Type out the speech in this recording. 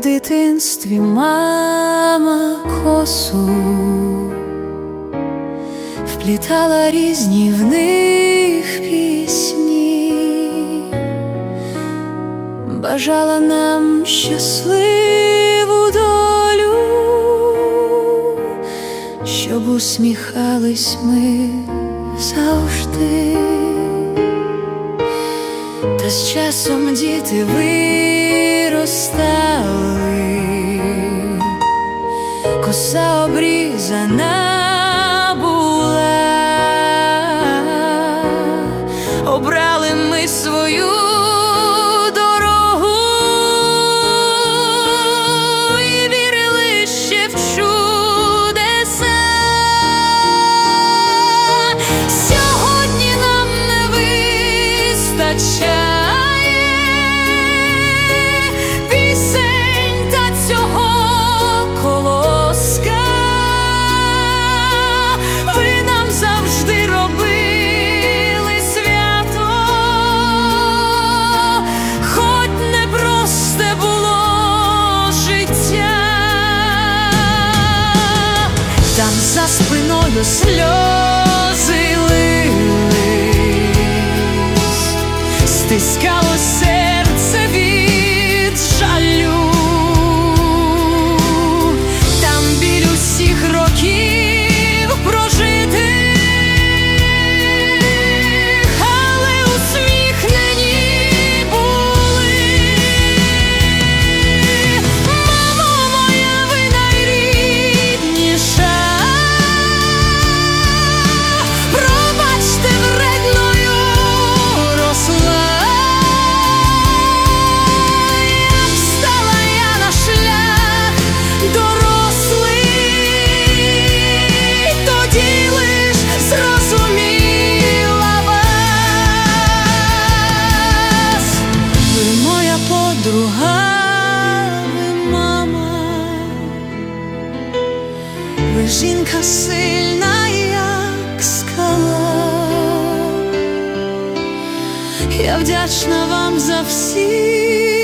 в дитинстві мама косу, вплітала різні в них пісні, бажала нам щасливу долю, щоб усміхались ми завжди. Та з часом діти ostali, ko so bili za nami. Там за спиною сльози лились, стискало жінка сильна, як скала. Я вдячна вам за всі